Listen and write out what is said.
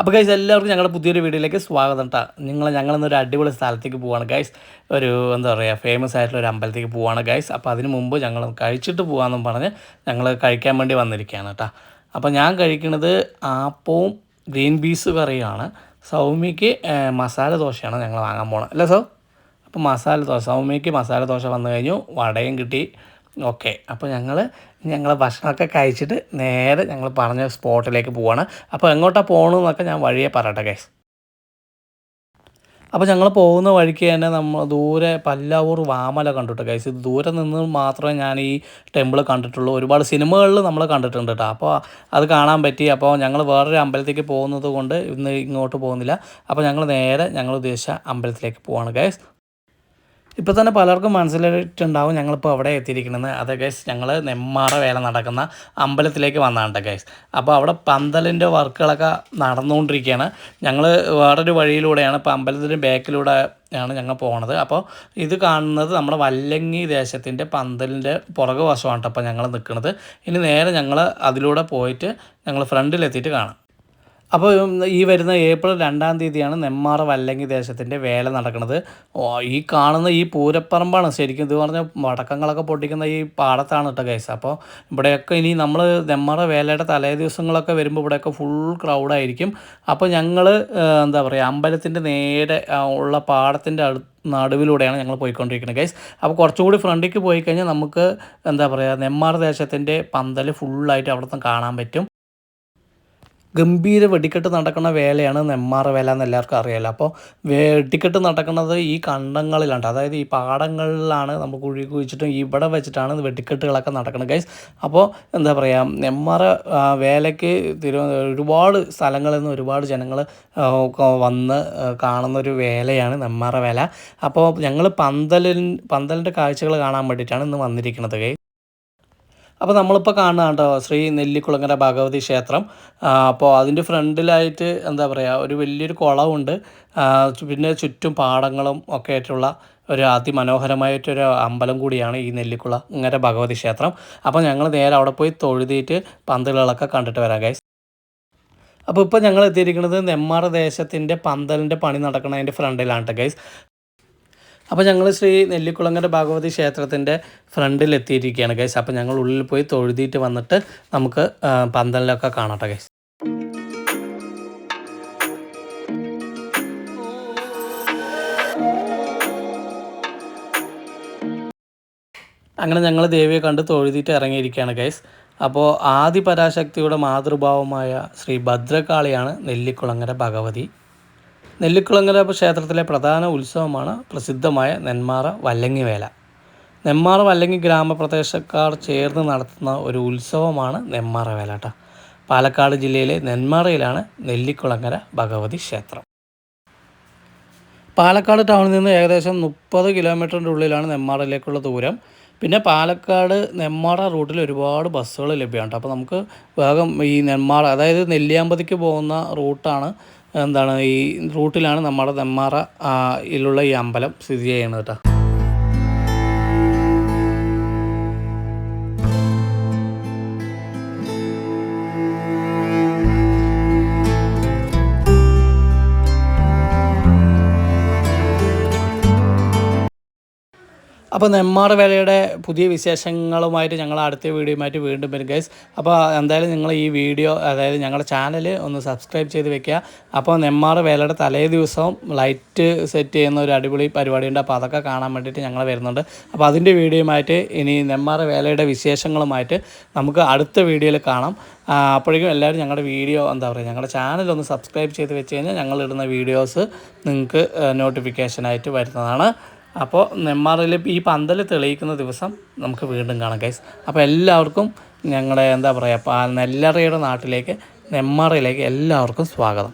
അപ്പോൾ ഗൈസ് എല്ലാവർക്കും ഞങ്ങളുടെ പുതിയൊരു വീഡിയോയിലേക്ക് സ്വാഗതം കേട്ടോ നിങ്ങൾ ഞങ്ങളിന്നൊരു അടിപൊളി സ്ഥലത്തേക്ക് പോവാണ് ഗൈസ് ഒരു എന്താ പറയുക ഫേമസ് ആയിട്ടുള്ള ഒരു അമ്പലത്തേക്ക് പോവാണ് ഗൈസ് അപ്പോൾ അതിന് മുമ്പ് ഞങ്ങൾ കഴിച്ചിട്ട് പോകാമെന്നും പറഞ്ഞ് ഞങ്ങൾ കഴിക്കാൻ വേണ്ടി വന്നിരിക്കുകയാണ് കേട്ടോ അപ്പോൾ ഞാൻ കഴിക്കുന്നത് ആപ്പവും ഗ്രീൻ പീസ് കറിയാണ് സൗമ്യക്ക് മസാല ദോശയാണ് ഞങ്ങൾ വാങ്ങാൻ പോകുന്നത് അല്ലേ സൗ? അപ്പോൾ മസാല ദോശ സൗമ്യക്ക് മസാല ദോശ വന്നു കഴിഞ്ഞു. വടയും കിട്ടി. ഓക്കെ അപ്പോൾ ഞങ്ങൾ ഞങ്ങൾ ഭക്ഷണമൊക്കെ കഴിച്ചിട്ട് നേരെ ഞങ്ങൾ പറഞ്ഞ സ്പോട്ടിലേക്ക് പോവാണ്. അപ്പോൾ എങ്ങോട്ടാണ് പോകണമെന്നൊക്കെ ഞാൻ വഴിയെ പറയട്ടെ ഗൈസ് അപ്പോൾ ഞങ്ങൾ പോകുന്ന വഴിക്ക് തന്നെ നമ്മൾ ദൂരെ പല്ലാവൂർ വാമല കണ്ടിട്ട് ഗൈസ് ഇത് ദൂരെ നിന്ന് മാത്രമേ ഞാൻ ഈ ടെമ്പിൾ കണ്ടിട്ടുള്ളൂ. ഒരുപാട് സിനിമകളിൽ നമ്മൾ കണ്ടിട്ടുണ്ട് കേട്ടോ അപ്പോൾ അത് കാണാൻ പറ്റി. അപ്പോൾ ഞങ്ങൾ വേറൊരു അമ്പലത്തേക്ക് പോകുന്നത് കൊണ്ട് ഇന്ന് ഇങ്ങോട്ട് പോകുന്നില്ല. അപ്പോൾ ഞങ്ങൾ നേരെ ഞങ്ങൾ ഉദ്ദേശിച്ച അമ്പലത്തിലേക്ക് പോവാണ് ഗൈസ് ഇപ്പോൾ തന്നെ പലർക്കും മനസ്സിലായിട്ടുണ്ടാവും ഞങ്ങളിപ്പോൾ അവിടെ എത്തിയിരിക്കുന്നത് അത് ഗൈസ് ഞങ്ങൾ നെമ്മാറ വേല നടക്കുന്ന അമ്പലത്തിലേക്ക് വന്നതാണ് ഗൈസ് അപ്പോൾ അവിടെ പന്തലിന്റെ വർക്കുകളൊക്കെ നടന്നുകൊണ്ടിരിക്കുകയാണ് ഞങ്ങൾ വേറൊരു വഴിയിലൂടെയാണ് ഇപ്പോൾ അമ്പലത്തിന്റെ ബാക്കിലൂടെ ആണ് ഞങ്ങൾ പോണത്. അപ്പോൾ ഇത് കാണുന്നത് നമ്മുടെ വല്ലങ്ങി ദേശത്തിന്റെ പന്തലിന്റെ പുറകു വശമാണ് അപ്പോൾ ഞങ്ങൾ നിൽക്കുന്നത് ഇനി നേരെ ഞങ്ങൾ അതിലൂടെ പോയിട്ട് ഞങ്ങൾ ഫ്രണ്ടിലെത്തിയിട്ട് കാണാം. അപ്പോൾ ഈ വരുന്ന ഏപ്രിൽ രണ്ടാം തീയതിയാണ് നെമ്മാറ വല്ലങ്ങി ദേശത്തിന്റെ വേല നടക്കുന്നത്. ഈ കാണുന്ന ഈ പൂരപ്പറമ്പാണ്. ശരിക്കും ഇത് പറഞ്ഞാൽ വടക്കങ്ങളൊക്കെ പൊട്ടിക്കുന്ന ഈ പാടത്താണ് കേട്ടോ കേസ് അപ്പോൾ ഇവിടെയൊക്കെ ഇനി നമ്മൾ നെമ്മാറ വേലയുടെ തലേ ദിവസങ്ങളൊക്കെ വരുമ്പോൾ ഇവിടെയൊക്കെ ഫുൾ ക്രൗഡായിരിക്കും അപ്പോൾ ഞങ്ങൾ എന്താ പറയുക അമ്പലത്തിന്റെ നേരെ ഉള്ള പാടത്തിന്റെ അടുത്ത് നടുവിലൂടെയാണ് ഞങ്ങൾ പോയിക്കൊണ്ടിരിക്കുന്നത് ഗൈസ് അപ്പോൾ കുറച്ചുകൂടി ഫ്രണ്ടിലേക്ക് പോയി കഴിഞ്ഞാൽ നമുക്ക് എന്താ പറയുക നെമ്മാർ ദേശത്തിന്റെ പന്തൽ ഫുള്ളായിട്ട് അവിടെ നിന്ന് കാണാൻ പറ്റും. ഗംഭീര വെടിക്കെട്ട് നടക്കുന്ന വേലയാണ് നെമ്മാറ വേല എന്ന് എല്ലാവർക്കും അറിയാലോ. അപ്പോൾ വെടിക്കെട്ട് നടക്കുന്നത് ഈ കണ്ടങ്ങളിലാണ്. അതായത് ഈ പാടങ്ങളിലാണ് നമ്മൾ കുഴി കുഴിച്ചിട്ടും ഇവിടെ വെച്ചിട്ടാണ് വെടിക്കെട്ടുകളൊക്കെ നടക്കുന്നത്. ഗൈസ് അപ്പോൾ എന്താ പറയുക നെമ്മാറ വേലയ്ക്ക് തിരു ഒരുപാട് സ്ഥലങ്ങളിൽ നിന്ന് ഒരുപാട് ജനങ്ങൾ വന്ന് കാണുന്ന ഒരു വേലയാണ് നെമ്മാറ വേല. അപ്പോൾ ഞങ്ങൾ പന്തലിൻ പന്തലിന്റെ കാഴ്ചകൾ കാണാൻ വേണ്ടിയിട്ടാണ് ഇന്ന് വന്നിരിക്കുന്നത്. ഗൈസ് അപ്പോൾ നമ്മളിപ്പോൾ കാണുന്ന കേട്ടോ ശ്രീ നെല്ലിക്കുളങ്ങര ഭഗവതി ക്ഷേത്രം? അപ്പോൾ അതിന്റെ ഫ്രണ്ടിലായിട്ട് എന്താ പറയുക ഒരു വലിയൊരു കുളമുണ്ട് പിന്നെ ചുറ്റും പാടങ്ങളും ഒക്കെ ആയിട്ടുള്ള ഒരു അതിമനോഹരമായിട്ടൊരു അമ്പലം കൂടിയാണ് ഈ നെല്ലിക്കുള ഇങ്ങനെ ഭഗവതി ക്ഷേത്രം. അപ്പോൾ ഞങ്ങൾ നേരെ അവിടെ പോയി തൊഴുതിയിട്ട് പന്തലുകളൊക്കെ കണ്ടിട്ട് വരാം ഗൈസ് അപ്പോൾ ഇപ്പോൾ ഞങ്ങൾ എത്തിയിരിക്കുന്നത് നെമ്മാറ ദേശത്തിന്റെ പന്തലിന്റെ പണി നടക്കുന്നതിന്റെ ഫ്രണ്ടിലാണ് ഗൈസ് അപ്പോൾ ഞങ്ങൾ ശ്രീ നെല്ലിക്കുളങ്ങര ഭാഗവതി ക്ഷേത്രത്തിന്റെ ഫ്രണ്ടിൽ എത്തിയിരിക്കുകയാണ് ഗൈസ് അപ്പോൾ ഞങ്ങൾ ഉള്ളിൽ പോയി തൊഴുതിയിട്ട് വന്നിട്ട് നമുക്ക് പന്തലിലൊക്കെ കാണട്ടെ ഗൈസ് അങ്ങനെ ഞങ്ങൾ ദേവിയെ കണ്ട് തൊഴുതിയിട്ട് ഇറങ്ങിയിരിക്കുകയാണ് ഗൈസ് അപ്പോൾ ആദി പരാശക്തിയുടെ മാതൃഭാവമായ ശ്രീ ഭദ്രകാളിയാണ് നെല്ലിക്കുളങ്ങര ഭഗവതി. നെല്ലിക്കുളങ്ങര ക്ഷേത്രത്തിലെ പ്രധാന ഉത്സവമാണ് പ്രസിദ്ധമായ നെന്മാറ വല്ലങ്ങി വേല നെന്മാറ വല്ലങ്ങി ഗ്രാമപ്രദേശക്കാർ ചേർന്ന് നടത്തുന്ന ഒരു ഉത്സവമാണ് നെന്മാറ വേല കേട്ടോ പാലക്കാട് ജില്ലയിലെ നെന്മാറയിലാണ് നെല്ലിക്കുളങ്ങര ഭഗവതി ക്ഷേത്രം. പാലക്കാട് ടൗണിൽ നിന്ന് ഏകദേശം മുപ്പത് കിലോമീറ്ററിന്റെ ഉള്ളിലാണ് നെന്മാറയിലേക്കുള്ള ദൂരം. പിന്നെ പാലക്കാട് നെന്മാറ റൂട്ടിൽ ഒരുപാട് ബസ്സുകൾ ലഭ്യമാണ് അപ്പോൾ നമുക്ക് വേഗം ഈ നെന്മാറ അതായത് നെല്ലിയാമ്പതിക്ക് പോകുന്ന റൂട്ടാണ് എന്താണ് ഈ റൂട്ടിലാണ് നമ്മുടെ നെന്മാറ ഈ അമ്പലം സ്ഥിതി ചെയ്യുന്നത് കേട്ടോ. അപ്പോൾ നെമ്മാറ വേലയുടെ പുതിയ വിശേഷങ്ങളുമായിട്ട് ഞങ്ങൾ അടുത്ത വീഡിയോയുമായിട്ട് വീണ്ടും വരും ഗൈസ് അപ്പോൾ എന്തായാലും നിങ്ങൾ ഈ വീഡിയോ അതായത് ഞങ്ങളുടെ ചാനൽ ഒന്ന് സബ്സ്ക്രൈബ് ചെയ്ത് വെക്കുക. അപ്പോൾ നെമ്മാറ വേലയുടെ തലേ ദിവസവും ലൈറ്റ് സെറ്റ് ചെയ്യുന്ന ഒരു അടിപൊളി പരിപാടിയുണ്ട്. അപ്പോൾ അതൊക്കെ കാണാൻ വേണ്ടിയിട്ട് ഞങ്ങൾ വരുന്നുണ്ട്. അപ്പോൾ അതിന്റെ വീഡിയോയുമായിട്ട് ഇനി നെമ്മാറ വേലയുടെ വിശേഷങ്ങളുമായിട്ട് നമുക്ക് അടുത്ത വീഡിയോയിൽ കാണാം. അപ്പോഴേക്കും എല്ലാവരും ഞങ്ങളുടെ വീഡിയോ എന്താ പറയുക ഞങ്ങളുടെ ചാനൽ ഒന്ന് സബ്സ്ക്രൈബ് ചെയ്ത് വെച്ച് കഴിഞ്ഞാൽ ഞങ്ങളിടുന്ന വീഡിയോസ് നിങ്ങൾക്ക് നോട്ടിഫിക്കേഷനായിട്ട് വരുന്നതാണ്. അപ്പോൾ നെന്മാറയിൽ ഈ പന്തൽ തെളിയിക്കുന്ന ദിവസം നമുക്ക് വീണ്ടും കാണാം ഗൈസ് അപ്പോൾ എല്ലാവർക്കും ഞങ്ങളുടെ എന്താ പറയുക നെല്ലറയുടെ നാട്ടിലേക്ക് നെന്മാറയിലേക്ക് എല്ലാവർക്കും സ്വാഗതം.